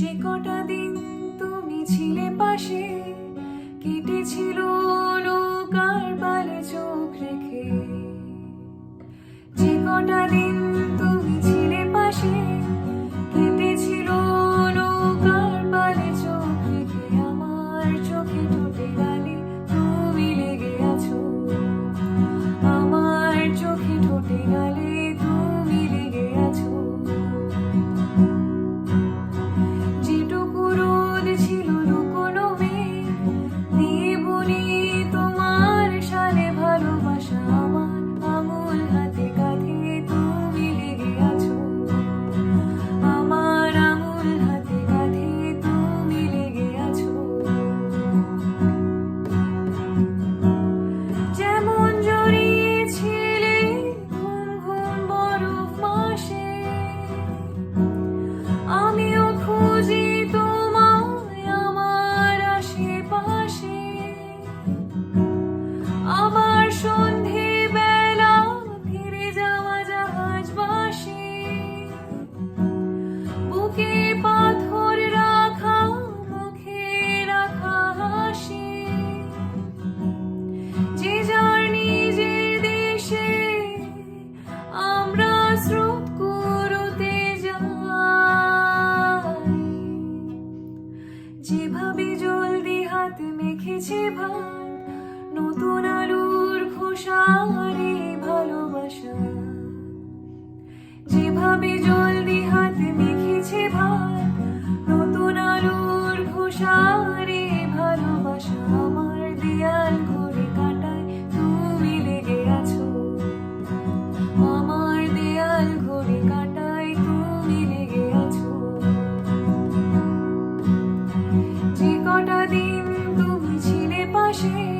যে কটা দিন তুমি ছিলে পাশে কেটেছিল নৌকার বালে চোখ রেখে। যে কটা দিন এভাবে জলদি হাত মেখেছে ভাত, নতুন আলুর খোসারে ভালোবাসা। যেভাবে জলদি হাত মেখেছে ভাত, নতুন আলুর খোসারে ভালোবাসা। যে কটা দিন তুমি ছিলে পাশে।